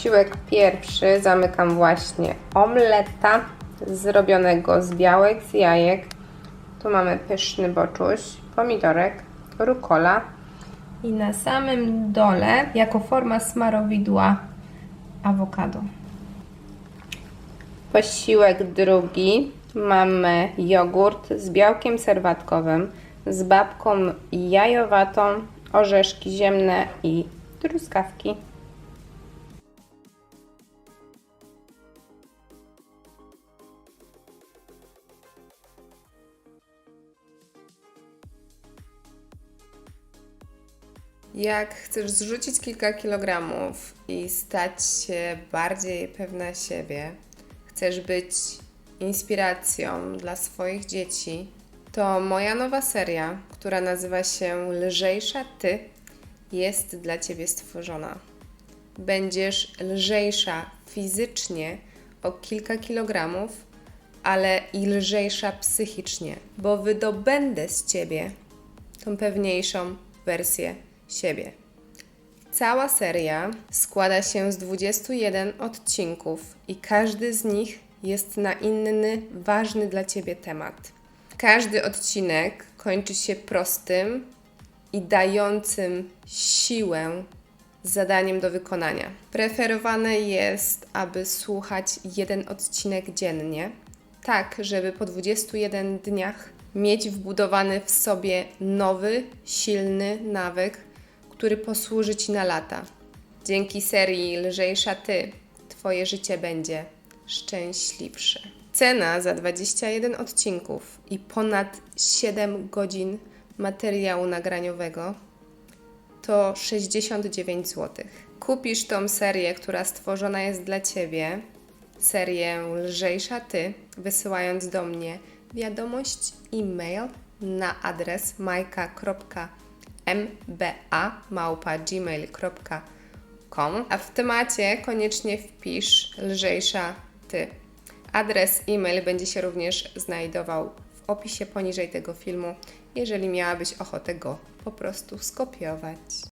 Posiłek pierwszy zamykam właśnie omleta zrobionego z białek z jajek. Tu mamy pyszny boczuś, pomidorek, rukola i na samym dole jako forma smarowidła awokado. Posiłek drugi mamy jogurt z białkiem serwatkowym, z babką jajowatą, orzeszki ziemne i truskawki. Jak chcesz zrzucić kilka kilogramów i stać się bardziej pewna siebie, chcesz być inspiracją dla swoich dzieci, to moja nowa seria, która nazywa się Lżejsza Ty, jest dla Ciebie stworzona. Będziesz lżejsza fizycznie o kilka kilogramów, ale i lżejsza psychicznie, bo wydobędę z Ciebie tą pewniejszą wersję siebie. Cała seria składa się z 21 odcinków i każdy z nich jest na inny, ważny dla Ciebie temat. Każdy odcinek kończy się prostym i dającym siłę zadaniem do wykonania. Preferowane jest, aby słuchać jeden odcinek dziennie, tak żeby po 21 dniach mieć wbudowany w sobie nowy, silny nawyk, który posłuży Ci na lata. Dzięki serii Lżejsza Ty, Twoje życie będzie szczęśliwsze. Cena za 21 odcinków i ponad 7 godzin materiału nagraniowego to 69 zł. Kupisz tą serię, która stworzona jest dla Ciebie, serię Lżejsza Ty, wysyłając do mnie wiadomość e-mail na adres mba.gmail.com a w temacie koniecznie wpisz Lżejsza Ty. Adres e-mail będzie się również znajdował w opisie poniżej tego filmu, jeżeli miałabyś ochotę go po prostu skopiować.